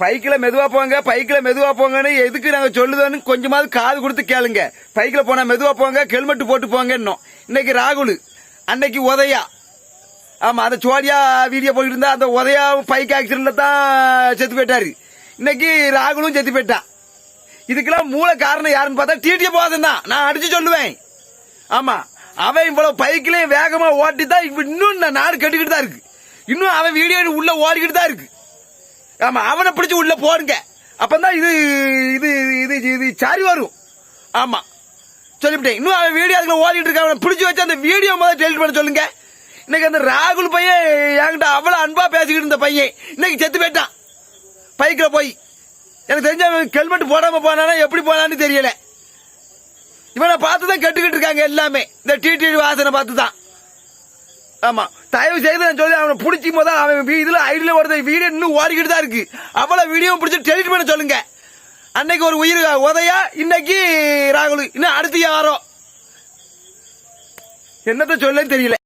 பைக்கில் மெதுவா போங்க பைக்கில் மெதுவா போங்கன்னு எதுக்கு நாங்க சொல்லுதோன்னு கொஞ்சமாவது காது கொடுத்து கேளுங்க. பைக்கில் போனா மெதுவா போங்க ஹெல்மெட் போட்டு போங்க இன்னும் இன்னைக்கு ராகுல் அன்னைக்கு உதயா. ஆமா அந்த சோடியா வீடியோ போயிட்டு இருந்தா அந்த உதயா பைக் ஆக்சிடென்ட்ல தான் செத்து போயிட்டாரு. இன்னைக்கு ராகுலும் செத்து போயிட்டான் இதுக்கெல்லாம் மூல காரணம் யாருன்னு பார்த்தா டிடிஏ போதும் தான். நான் அடிச்சு சொல்லுவேன். ஆமா அவன் இவ்வளவு பைக்கிலையும் வேகமா ஓட்டி தான் இப்ப இன்னும் நாடு கட்டிக்கிட்டு தான் இருக்கு. இன்னும் அவன் வீடியோ உள்ள ஓடிக்கிட்டு தான் இருக்கு. ஆமா அவனை பிடிச்சு உள்ள போருங்க. அப்பதான் இது இது இது இது சாரி வரும். ஆமா. சொல்லிவிட்டேன். இன்னும் அவன் வீடியோ அதுக்குள்ள ஓடிட்டு இருக்கான். அவனை பிடிச்சி வச்சு அந்த வீடியோ முதல்ல டெலிட் பண்ண சொல்லுங்க. இன்னைக்கு அந்த ராகுல் பையன் என்கிட்ட அவ்வளோ அன்பா பேசிக்கிட்டு இருந்த பையன். இன்னைக்கு செத்து போயிட்டான். பைக்கில் போய். எனக்கு தெரிஞ்ச அவன் ஹெல்மெட் போடாம போனானா எப்படி போனான்னு தெரியல. இவனை பார்த்து தான் கட்டுக்கிட்டு இருக்காங்க எல்லாமே. இந்த டிடி வாசனை பார்த்து தான் ஆமா தயவு செய்து நான் சொல்லி அவனை பிடிச்சி முதல் அவன் வீ- இதுல ஐடியில வருது வீடியோ இன்னும் ஓடிக்கிட்டு தான் இருக்கு. அவ்வளவு வீடியோ பிடிச்சி டெலிட் பண்ண சொல்லுங்க. அன்னைக்கு ஒரு உயிர் உதயா இன்னைக்கு ராகுல் இன்னும் அடுத்து யாரோ? என்னத்த சொல்லன்னு தெரியல.